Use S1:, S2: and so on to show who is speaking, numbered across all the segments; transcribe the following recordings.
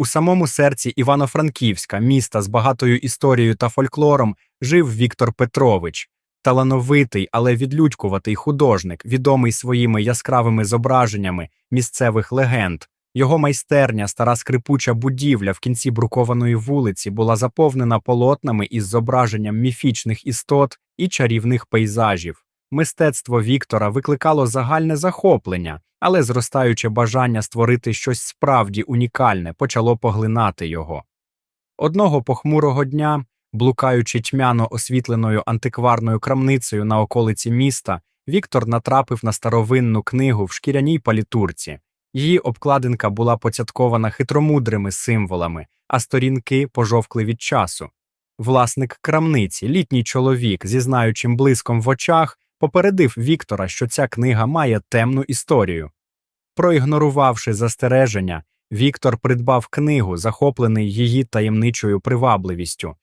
S1: У самому серці Івано-Франківська, міста з багатою історією та фольклором, жив Віктор Петрович, талановитий, але відлюдькуватий художник, відомий своїми яскравими зображеннями місцевих легенд. Його майстерня, стара скрипуча будівля в кінці брукованої вулиці, була заповнена полотнами із зображенням міфічних істот і чарівних пейзажів. Мистецтво Віктора викликало загальне захоплення, але зростаюче бажання створити щось справді унікальне почало поглинати його. Одного похмурого дня, блукаючи тьмяно освітленою антикварною крамницею на околиці міста, Віктор натрапив на старовинну книгу в шкіряній палітурці. Її обкладинка була поцяткована хитромудрими символами, а сторінки пожовкли від часу. Власник крамниці, літній чоловік зі знаючим блиском в очах, попередив Віктора, що ця книга має темну історію. Проігнорувавши застереження, Віктор придбав книгу, захоплений її таємничою привабливістю.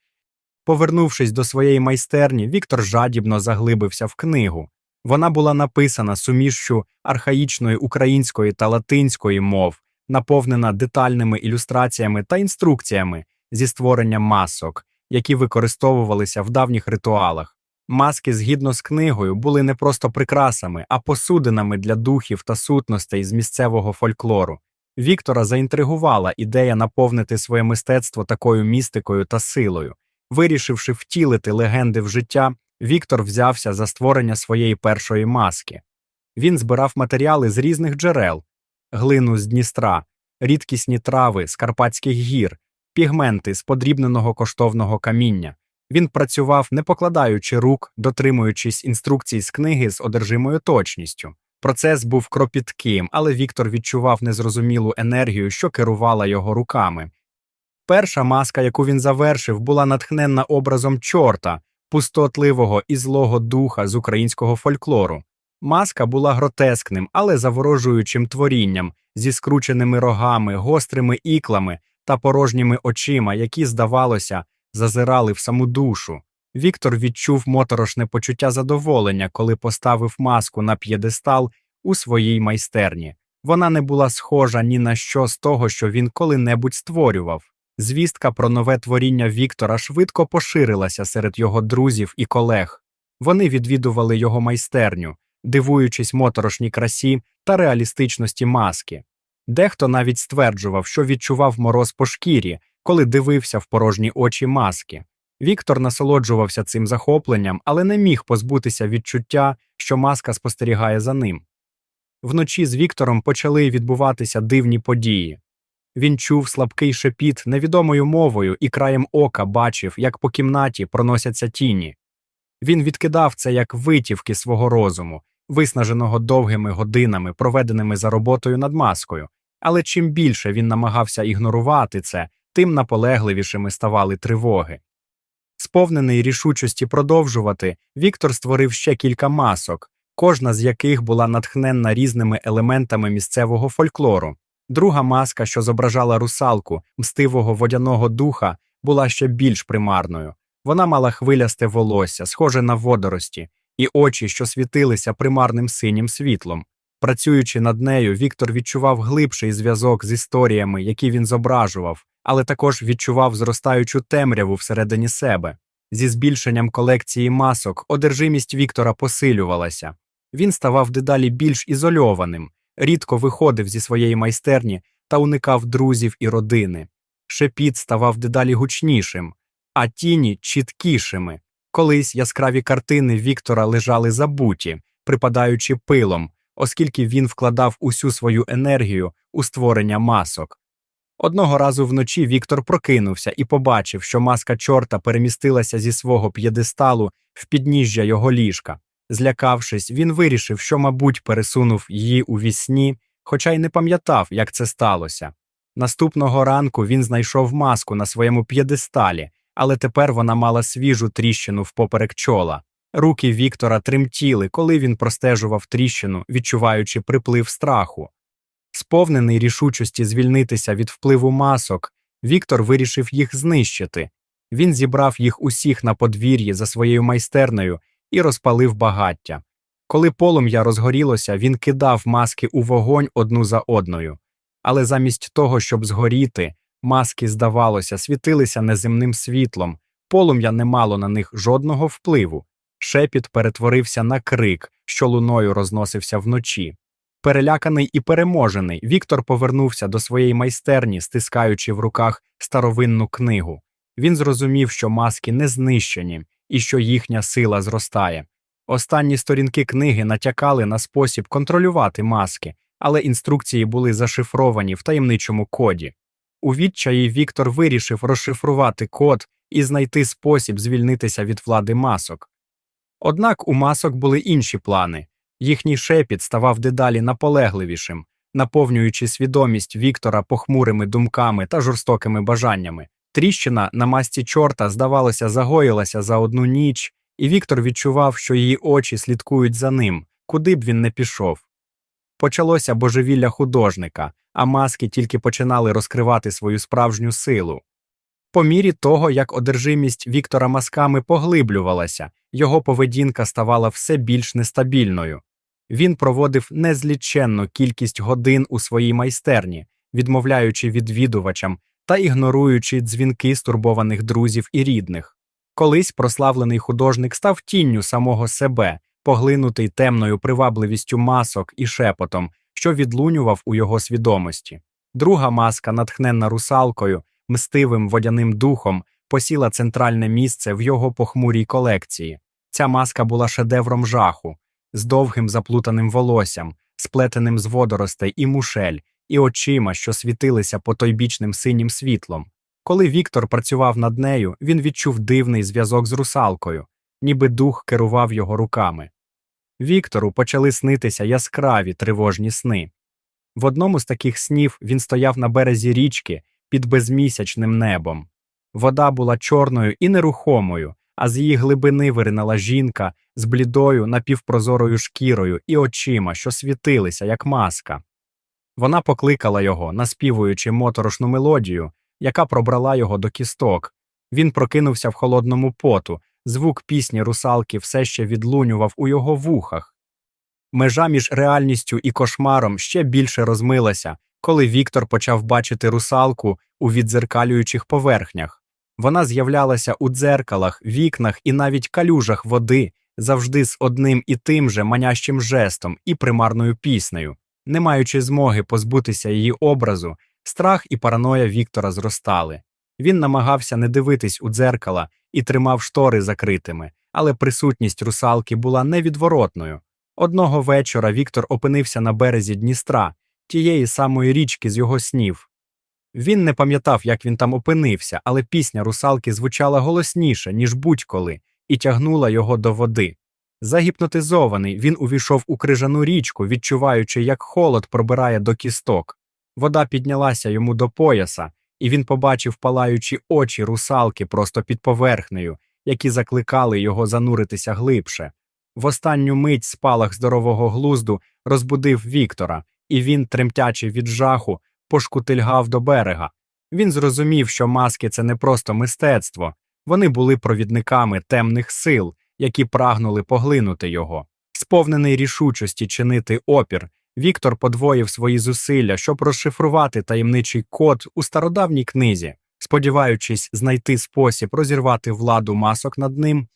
S1: Повернувшись до своєї майстерні, Віктор жадібно заглибився в книгу. Вона була написана сумішчю архаїчної української та латинської мов, наповнена детальними ілюстраціями та інструкціями зі створення масок, які використовувалися в давніх ритуалах. Маски, згідно з книгою, були не просто прикрасами, а посудинами для духів та сутностей з місцевого фольклору. Віктора заінтригувала ідея наповнити своє мистецтво такою містикою та силою. Вирішивши втілити легенди в життя, Віктор взявся за створення своєї першої маски. Він збирав матеріали з різних джерел глину з Дністра, рідкісні трави з Карпатських гір, пігменти з подрібненого коштовного каміння. Він працював, не покладаючи рук, дотримуючись інструкцій з книги з одержимою точністю. Процес був кропітким, але Віктор відчував незрозумілу енергію, що керувала його руками. Перша маска, яку він завершив, була натхненна образом чорта, пустотливого і злого духа з українського фольклору. Маска була гротескним, але заворожуючим творінням, зі скрученими рогами, гострими іклами та порожніми очима, які, здавалося, зазирали в саму душу. Віктор відчув моторошне почуття задоволення, коли поставив маску на п'єдестал у своїй майстерні. Вона не була схожа ні на що з того, що він коли-небудь створював. Звістка про нове творіння Віктора швидко поширилася серед його друзів і колег. Вони відвідували його майстерню, дивуючись моторошній красі та реалістичності маски. Дехто навіть стверджував, що відчував мороз по шкірі, коли дивився в порожні очі маски. Віктор насолоджувався цим захопленням, але не міг позбутися відчуття, що маска спостерігає за ним. Вночі з Віктором почали відбуватися дивні події. Він чув слабкий шепіт невідомою мовою і краєм ока бачив, як по кімнаті проносяться тіні. Він відкидав це як витівки свого розуму, виснаженого довгими годинами, проведеними за роботою над маскою. Але чим більше він намагався ігнорувати це, тим наполегливішими ставали тривоги. Сповнений рішучості продовжувати, Віктор створив ще кілька масок, кожна з яких була натхненна різними елементами місцевого фольклору. Друга маска, що зображала русалку, мстивого водяного духа, була ще більш примарною. Вона мала хвилясте волосся, схоже на водорості, і очі, що світилися примарним синім світлом. Працюючи над нею, Віктор відчував глибший зв'язок з історіями, які він зображував, але також відчував зростаючу темряву всередині себе. Зі збільшенням колекції масок одержимість Віктора посилювалася. Він ставав дедалі більш ізольованим, рідко виходив зі своєї майстерні та уникав друзів і родини. Шепіт ставав дедалі гучнішим, а тіні чіткішими. Колись яскраві картини Віктора лежали забуті, припадаючи пилом, оскільки він вкладав усю свою енергію у створення масок. Одного разу вночі Віктор прокинувся і побачив, що маска чорта перемістилася зі свого п'єдесталу в підніжжя його ліжка. Злякавшись, він вирішив, що, мабуть, пересунув її у вісні, хоча й не пам'ятав, як це сталося. Наступного ранку він знайшов маску на своєму п'єдесталі, але тепер вона мала свіжу тріщину впоперек чола. Руки Віктора тремтіли, коли він простежував тріщину, відчуваючи приплив страху. Сповнений рішучості звільнитися від впливу масок, Віктор вирішив їх знищити. Він зібрав їх усіх на подвір'ї за своєю майстернею і розпалив багаття. Коли полум'я розгорілося, він кидав маски у вогонь одну за одною. Але замість того, щоб згоріти, Маски, здавалося, світилися неземним світлом, полум'я не мало на них жодного впливу. Шепіт перетворився на крик, що луною розносився вночі. Переляканий і переможений, Віктор повернувся до своєї майстерні, стискаючи в руках старовинну книгу. Він зрозумів, що маски не знищені і що їхня сила зростає. Останні сторінки книги натякали на спосіб контролювати маски, але інструкції були зашифровані в таємничому коді. У відчаї Віктор вирішив розшифрувати код і знайти спосіб звільнитися від влади масок. Однак у масок були інші плани. Їхній шепіт ставав дедалі наполегливішим, наповнюючи свідомість Віктора похмурими думками та жорстокими бажаннями. Тріщина на масті чорта, здавалося, загоїлася за одну ніч, і Віктор відчував, що її очі слідкують за ним, куди б він не пішов. Почалося божевілля художника, а маски тільки починали розкривати свою справжню силу. По мірі того, як одержимість Віктора масками поглиблювалася, його поведінка ставала все більш нестабільною. Він проводив незліченну кількість годин у своїй майстерні, відмовляючи відвідувачам та ігноруючи дзвінки стурбованих друзів і рідних. Колись прославлений художник став тінню самого себе, поглинутий темною привабливістю масок і шепотом, що відлунював у його свідомості. Друга маска, натхненна русалкою, мстивим водяним духом, посіла центральне місце в його похмурій колекції. Ця маска була шедевром жаху, з довгим заплутаним волоссям, сплетеним з водоростей і мушель, і очима, що світилися потойбічним синім світлом. Коли Віктор працював над нею, він відчув дивний зв'язок з русалкою, ніби дух керував його руками. Віктору почали снитися яскраві тривожні сни. В одному з таких снів він стояв на березі річки під безмісячним небом. Вода була чорною і нерухомою, а з її глибини виринала жінка з блідою напівпрозорою шкірою і очима, що світилися, як маска. Вона покликала його, наспівуючи моторошну мелодію, яка пробрала його до кісток. Він прокинувся в холодному поту, звук пісні русалки все ще відлунював у його вухах. Межа між реальністю і кошмаром ще більше розмилася, коли Віктор почав бачити русалку у віддзеркалюючих поверхнях. Вона з'являлася у дзеркалах, вікнах і навіть калюжах води, завжди з одним і тим же манящим жестом і примарною піснею. Не маючи змоги позбутися її образу, страх і параноя Віктора зростали. Він намагався не дивитись у дзеркала і тримав штори закритими, але присутність русалки була невідворотною. Одного вечора Віктор опинився на березі Дністра, тієї самої річки з його снів. Він не пам'ятав, як він там опинився, але пісня русалки звучала голосніше, ніж будь-коли, і тягнула його до води. Загіпнотизований, він увійшов у крижану річку, відчуваючи, як холод пробирає до кісток. Вода піднялася йому до пояса, і він побачив палаючі очі русалки просто під поверхнею, які закликали його зануритися глибше. В останню мить спалах здорового глузду розбудив Віктора, і він, тремтячи від жаху, пошкутильгав до берега. Він зрозумів, що маски це не просто мистецтво, вони були провідниками темних сил, які прагнули поглинути його. Сповнений рішучості чинити опір, Віктор подвоїв свої зусилля, щоб розшифрувати таємничий код у стародавній книзі, сподіваючись знайти спосіб розірвати владу масок над ним.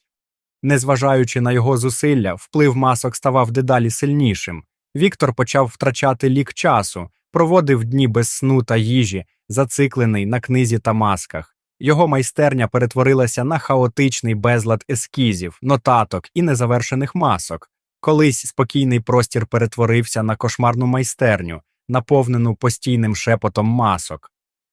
S1: Незважаючи на його зусилля, вплив масок ставав дедалі сильнішим. Віктор почав втрачати лік часу, проводив дні без сну та їжі, зациклений на книзі та масках. Його майстерня перетворилася на хаотичний безлад ескізів, нотаток і незавершених масок. Колись спокійний простір перетворився на кошмарну майстерню, наповнену постійним шепотом масок.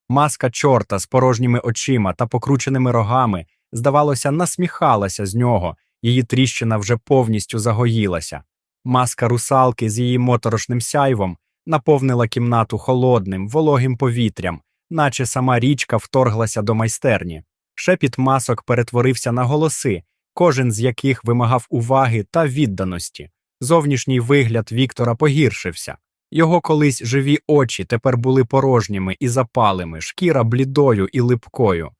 S1: Маска чорта з порожніми очима та покрученими рогами, здавалося, насміхалася з нього, її тріщина вже повністю загоїлася. Маска русалки з її моторошним сяйвом наповнила кімнату холодним, вологим повітрям, наче сама річка вторглася до майстерні. Шепіт масок перетворився на голоси, кожен з яких вимагав уваги та відданості. Зовнішній вигляд Віктора погіршився. Його колись живі очі тепер були порожніми і запалими, шкіра блідою і липкою.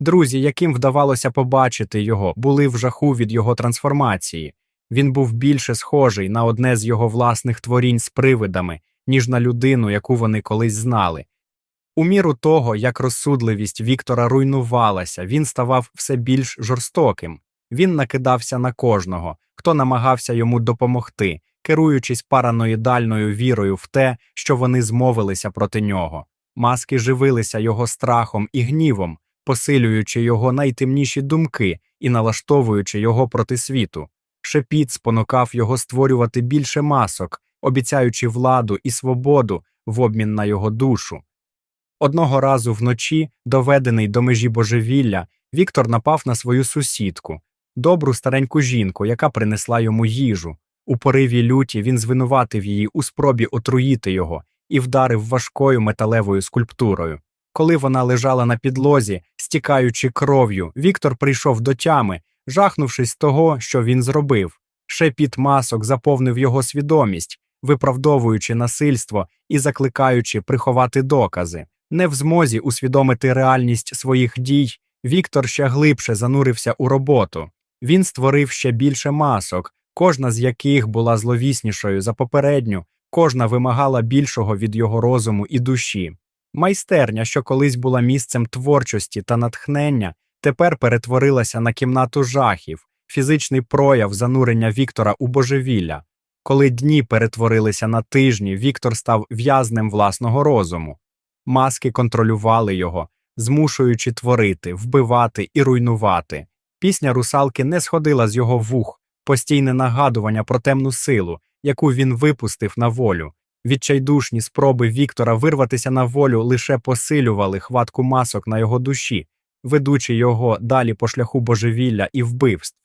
S1: Друзі, яким вдавалося побачити його, були в жаху від його трансформації. Він був більше схожий на одне з його власних творінь з привидами, ніж на людину, яку вони колись знали. У міру того, як розсудливість Віктора руйнувалася, він ставав все більш жорстоким. Він накидався на кожного, хто намагався йому допомогти, керуючись параноїдальною вірою в те, що вони змовилися проти нього. Маски живилися його страхом і гнівом, посилюючи його найтемніші думки і налаштовуючи його проти світу. Шепіт спонукав його створювати більше масок, обіцяючи владу і свободу в обмін на його душу. Одного разу вночі, доведений до межі божевілля, Віктор напав на свою сусідку, добру стареньку жінку, яка принесла йому їжу. У пориві люті він звинуватив її у спробі отруїти його і вдарив важкою металевою скульптурою. Коли вона лежала на підлозі, стікаючи кров'ю, Віктор прийшов до тями, жахнувшись того, що він зробив. Шепіт масок заповнив його свідомість, виправдовуючи насильство і закликаючи приховати докази. Не в змозі усвідомити реальність своїх дій, Віктор ще глибше занурився у роботу. Він створив ще більше масок, кожна з яких була зловіснішою за попередню, кожна вимагала більшого від його розуму і душі. Майстерня, що колись була місцем творчості та натхнення, тепер перетворилася на кімнату жахів, фізичний прояв занурення Віктора у божевілля. Коли дні перетворилися на тижні, Віктор став в'язнем власного розуму. Маски контролювали його, змушуючи творити, вбивати і руйнувати. Пісня русалки не сходила з його вух, постійне нагадування про темну силу, яку він випустив на волю. Відчайдушні спроби Віктора вирватися на волю лише посилювали хватку масок на його душі, ведучи його далі по шляху божевілля і вбивств.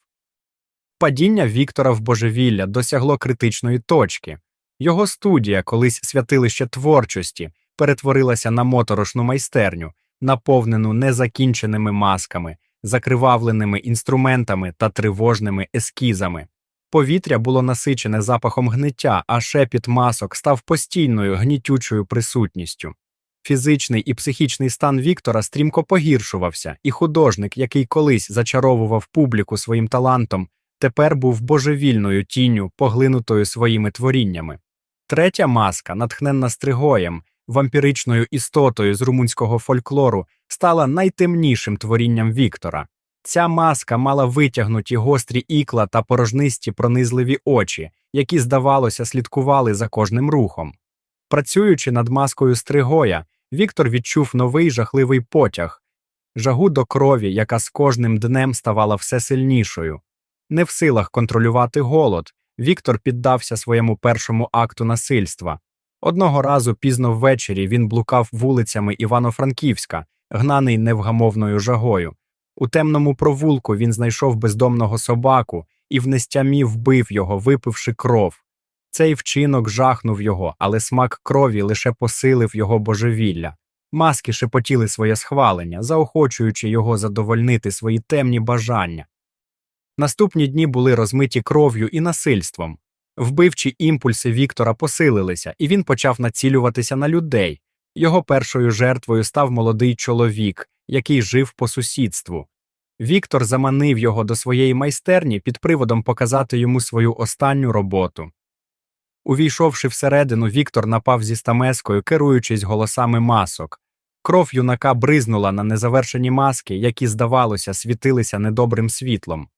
S1: Падіння Віктора в божевілля досягло критичної точки. Його студія, колись святилище творчості, перетворилася на моторошну майстерню, наповнену незакінченими масками, закривавленими інструментами та тривожними ескізами. Повітря було насичене запахом гниття, а шепіт масок став постійною гнітючою присутністю. Фізичний і психічний стан Віктора стрімко погіршувався, і художник, який колись зачаровував публіку своїм талантом, тепер був божевільною тінню, поглинутою своїми творіннями. Третя маска, натхненна Стригоєм, вампіричною істотою з румунського фольклору, стала найтемнішим творінням Віктора. Ця маска мала витягнуті гострі ікла та порожнисті пронизливі очі, які, здавалося, слідкували за кожним рухом. Працюючи над маскою Стригоя, Віктор відчув новий жахливий потяг, жагу до крові, яка з кожним днем ставала все сильнішою. Не в силах контролювати голод, Віктор піддався своєму першому акту насильства. Одного разу пізно ввечері він блукав вулицями Івано-Франківська, гнаний невгамовною жагою. У темному провулку він знайшов бездомного собаку і в нестямі вбив його, випивши кров. Цей вчинок жахнув його, але смак крові лише посилив його божевілля. Маски шепотіли своє схвалення, заохочуючи його задовольнити свої темні бажання. Наступні дні були розмиті кров'ю і насильством. Вбивчі імпульси Віктора посилилися, і він почав націлюватися на людей. Його першою жертвою став молодий чоловік, який жив по сусідству. Віктор заманив його до своєї майстерні під приводом показати йому свою останню роботу. Увійшовши всередину, Віктор напав зі стамескою, керуючись голосами масок. Кров юнака бризнула на незавершені маски, які, здавалося, світилися недобрим світлом.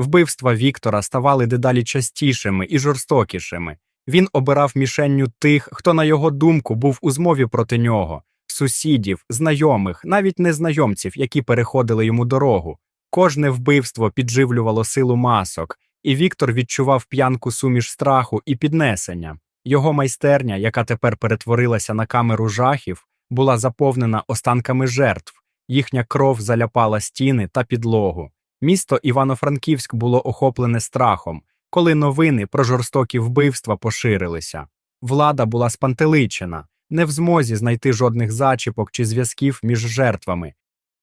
S1: Вбивства Віктора ставали дедалі частішими і жорстокішими. Він обирав мішенню тих, хто, на його думку, був у змові проти нього, сусідів, знайомих, навіть незнайомців, які переходили йому дорогу. Кожне вбивство підживлювало силу масок, і Віктор відчував п'янку суміш страху і піднесення. Його майстерня, яка тепер перетворилася на камеру жахів, була заповнена останками жертв, їхня кров заляпала стіни та підлогу. Місто Івано-Франківськ було охоплене страхом, коли новини про жорстокі вбивства поширилися. Влада була спантеличена, не в змозі знайти жодних зачіпок чи зв'язків між жертвами.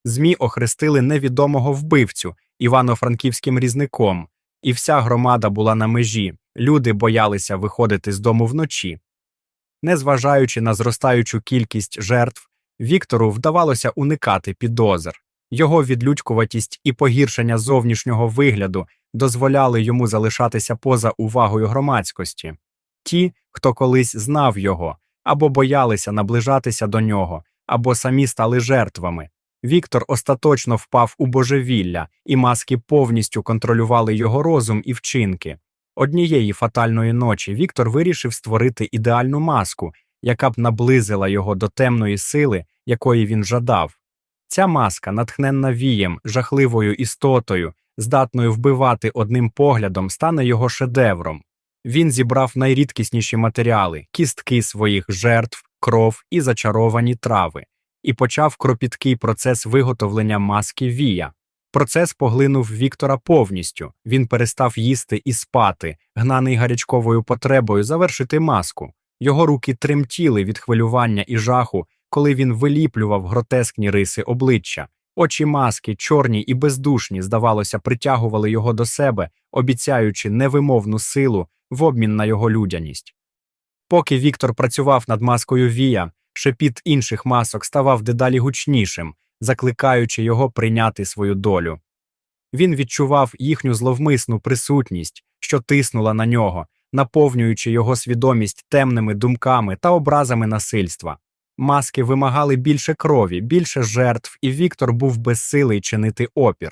S1: ЗМІ охрестили невідомого вбивцю івано-франківським різником, і вся громада була на межі, люди боялися виходити з дому вночі. Незважаючи на зростаючу кількість жертв, Віктору вдавалося уникати підозр. Його відлюдькуватість і погіршення зовнішнього вигляду дозволяли йому залишатися поза увагою громадськості. Ті, хто колись знав його або боялися наближатися до нього, або самі стали жертвами. Віктор остаточно впав у божевілля, і маски повністю контролювали його розум і вчинки. Однієї фатальної ночі Віктор вирішив створити ідеальну маску, яка б наблизила його до темної сили, якої він жадав. Ця маска, натхненна вієм, жахливою істотою, здатною вбивати одним поглядом, стане його шедевром. Він зібрав найрідкісніші матеріали, кістки своїх жертв, кров і зачаровані трави, і почав кропіткий процес виготовлення маски вія. Процес поглинув Віктора повністю. Він перестав їсти і спати, гнаний гарячковою потребою завершити маску. Його руки тремтіли від хвилювання і жаху, коли він виліплював гротескні риси обличчя. Очі маски, чорні і бездушні, здавалося, притягували його до себе, обіцяючи невимовну силу в обмін на його людяність. Поки Віктор працював над маскою Вія, шепіт інших масок ставав дедалі гучнішим, закликаючи його прийняти свою долю. Він відчував їхню зловмисну присутність, що тиснула на нього, наповнюючи його свідомість темними думками та образами насильства. Маски вимагали більше крові, більше жертв, і Віктор був безсилий чинити опір.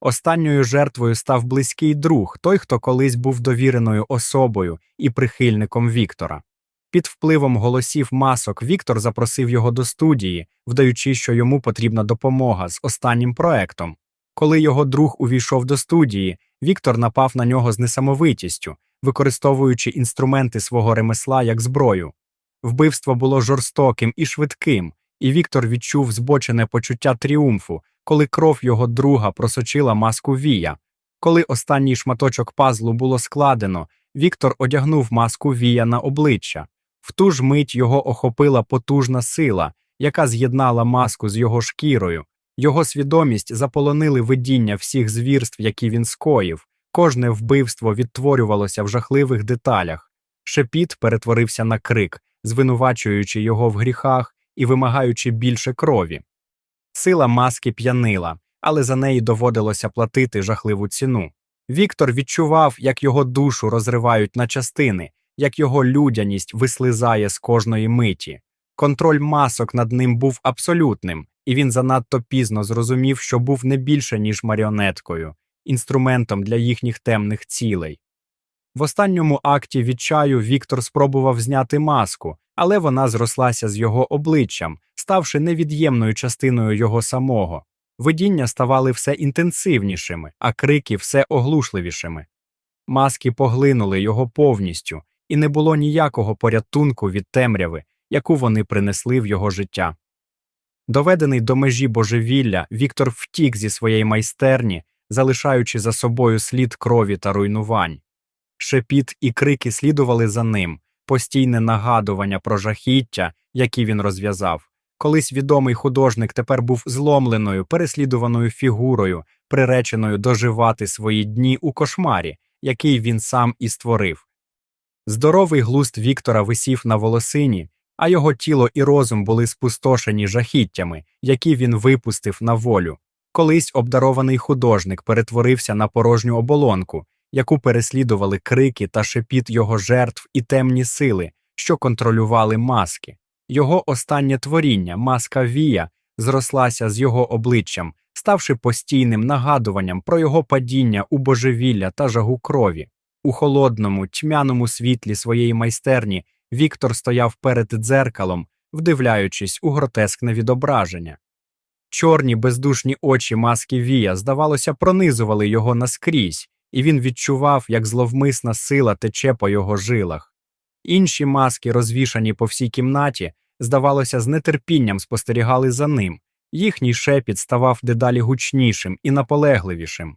S1: Останньою жертвою став близький друг, той, хто колись був довіреною особою і прихильником Віктора. Під впливом голосів масок Віктор запросив його до студії, вдаючи, що йому потрібна допомога з останнім проектом. Коли його друг увійшов до студії, Віктор напав на нього з несамовитістю, використовуючи інструменти свого ремесла як зброю. Вбивство було жорстоким і швидким, і Віктор відчув збочене почуття тріумфу, коли кров його друга просочила маску Вія. Коли останній шматочок пазлу було складено, Віктор одягнув маску Вія на обличчя. В ту ж мить його охопила потужна сила, яка з'єднала маску з його шкірою. Його свідомість заполонили видіння всіх звірств, які він скоїв. Кожне вбивство відтворювалося в жахливих деталях. Шепіт перетворився на крик, звинувачуючи його в гріхах і вимагаючи більше крові. Сила маски п'янила, але за неї доводилося платити жахливу ціну. Віктор відчував, як його душу розривають на частини, як його людяність вислизає з кожної миті. Контроль масок над ним був абсолютним, і він занадто пізно зрозумів, що був не більше, ніж маріонеткою, інструментом для їхніх темних цілей. В останньому акті відчаю Віктор спробував зняти маску, але вона зрослася з його обличчям, ставши невід'ємною частиною його самого. Видіння ставали все інтенсивнішими, а крики все оглушливішими. Маски поглинули його повністю, і не було ніякого порятунку від темряви, яку вони принесли в його життя. Доведений до межі божевілля, Віктор втік зі своєї майстерні, залишаючи за собою слід крові та руйнувань. Шепіт і крики слідували за ним, постійне нагадування про жахіття, які він розв'язав. Колись відомий художник тепер був зломленою, переслідуваною фігурою, приреченою доживати свої дні у кошмарі, який він сам і створив. Здоровий глуст Віктора висів на волосині, а його тіло і розум були спустошені жахіттями, які він випустив на волю. Колись обдарований художник перетворився на порожню оболонку, яку переслідували крики та шепіт його жертв і темні сили, що контролювали маски. Його останнє творіння, маска Вія, зрослася з його обличчям, ставши постійним нагадуванням про його падіння у божевілля та жагу крові. У холодному, тьмяному світлі своєї майстерні Віктор стояв перед дзеркалом, вдивляючись у гротескне відображення. Чорні бездушні очі маски Вія, здавалося, пронизували його наскрізь, і він відчував, як зловмисна сила тече по його жилах. Інші маски, розвішані по всій кімнаті, здавалося, з нетерпінням спостерігали за ним, їхній шепіт ставав дедалі гучнішим і наполегливішим.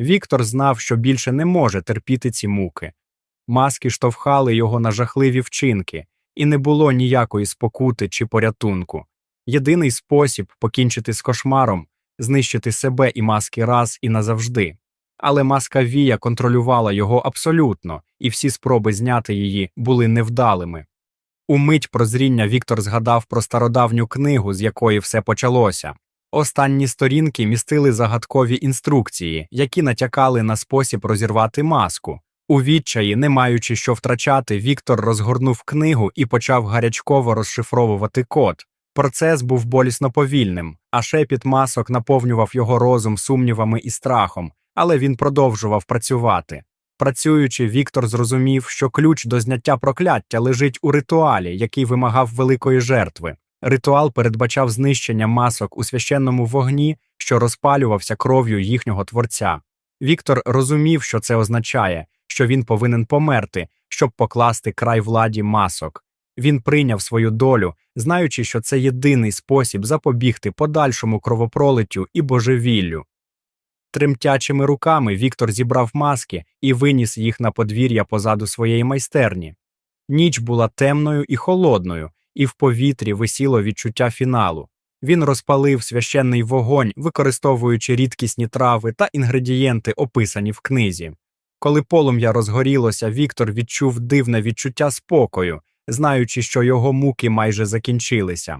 S1: Віктор знав, що більше не може терпіти ці муки. Маски штовхали його на жахливі вчинки, і не було ніякої спокути чи порятунку. Єдиний спосіб покінчити з кошмаром знищити себе і маски раз і назавжди. Але маска Вія контролювала його абсолютно, і всі спроби зняти її були невдалими. У мить прозріння Віктор згадав про стародавню книгу, з якої все почалося. Останні сторінки містили загадкові інструкції, які натякали на спосіб розірвати маску. У відчаї, не маючи що втрачати, Віктор розгорнув книгу і почав гарячково розшифровувати код. Процес був болісно повільним, а шепіт масок наповнював його розум сумнівами і страхом, але він продовжував працювати. Працюючи, Віктор зрозумів, що ключ до зняття прокляття лежить у ритуалі, який вимагав великої жертви. Ритуал передбачав знищення масок у священному вогні, що розпалювався кров'ю їхнього творця. Віктор розумів, що це означає, що він повинен померти, щоб покласти край владі масок. Він прийняв свою долю, знаючи, що це єдиний спосіб запобігти подальшому кровопролиттю і божевіллю. Тремтячими руками Віктор зібрав маски і виніс їх на подвір'я позаду своєї майстерні. Ніч була темною і холодною, і в повітрі висіло відчуття фіналу. Він розпалив священний вогонь, використовуючи рідкісні трави та інгредієнти, описані в книзі. Коли полум'я розгорілося, Віктор відчув дивне відчуття спокою, знаючи, що його муки майже закінчилися.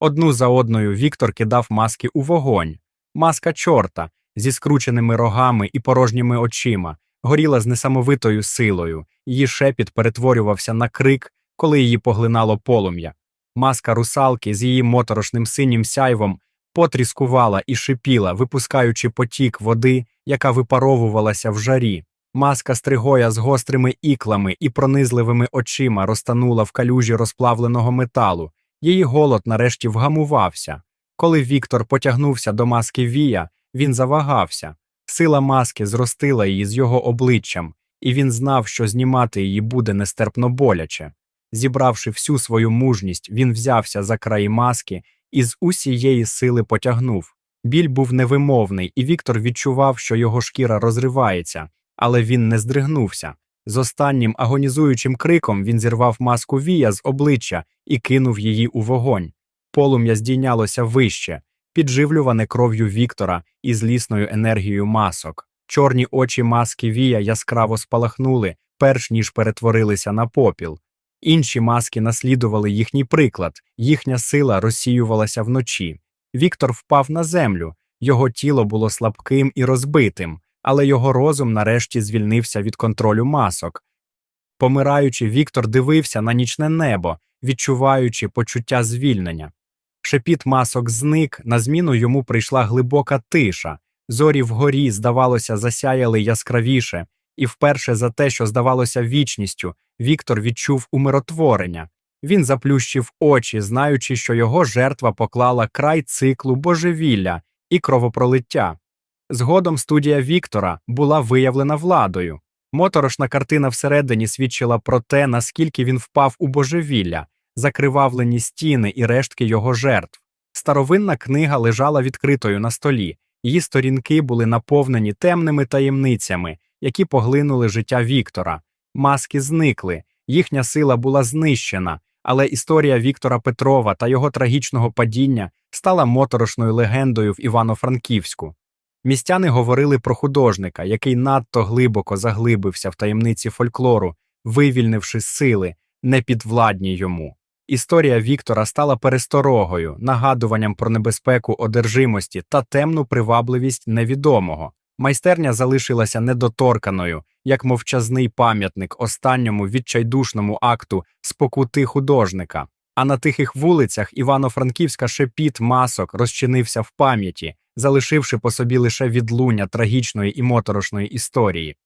S1: Одну за одною Віктор кидав маски у вогонь. Маска чорта зі скрученими рогами і порожніми очима горіла з несамовитою силою, її шепіт перетворювався на крик, коли її поглинало полум'я. Маска русалки з її моторошним синім сяйвом потріскувала і шипіла, випускаючи потік води, яка випаровувалася в жарі. Маска стригоя з гострими іклами і пронизливими очима розтанула в калюжі розплавленого металу. Її голод нарешті вгамувався. Коли Віктор потягнувся до маски Вія, він завагався. Сила маски зростила її з його обличчям, і він знав, що знімати її буде нестерпно боляче. Зібравши всю свою мужність, він взявся за краї маски і з усієї сили потягнув. Біль був невимовний, і Віктор відчував, що його шкіра розривається, але він не здригнувся. З останнім агонізуючим криком він зірвав маску вія з обличчя і кинув її у вогонь. Полум'я здійнялося вище, підживлюване кров'ю Віктора і злісною енергією масок. Чорні очі маски вія яскраво спалахнули, перш ніж перетворилися на попіл. Інші маски наслідували їхній приклад, їхня сила розсіювалася вночі. Віктор впав на землю, його тіло було слабким і розбитим, але його розум нарешті звільнився від контролю масок. Помираючи, Віктор дивився на нічне небо, відчуваючи почуття звільнення. Шепіт масок зник, на зміну йому прийшла глибока тиша. Зорі вгорі, здавалося, засяяли яскравіше, і вперше за те, що здавалося вічністю, Віктор відчув умиротворення. Він заплющив очі, знаючи, що його жертва поклала край циклу божевілля і кровопролиття. Згодом студія Віктора була виявлена владою. Моторошна картина всередині свідчила про те, наскільки він впав у божевілля, закривавлені стіни і рештки його жертв. Старовинна книга лежала відкритою на столі, її сторінки були наповнені темними таємницями, які поглинули життя Віктора. Маски зникли, їхня сила була знищена, але історія Віктора Петрова та його трагічного падіння стала моторошною легендою в Івано-Франківську. Містяни говорили про художника, який надто глибоко заглибився в таємниці фольклору, вивільнивши сили, непідвладні йому. Історія Віктора стала пересторогою, нагадуванням про небезпеку одержимості та темну привабливість невідомого. Майстерня залишилася недоторканою, як мовчазний пам'ятник останньому відчайдушному акту спокути художника. А на тихих вулицях Івано-Франківська шепіт масок розчинився в пам'яті, залишивши по собі лише відлуння трагічної і моторошної історії.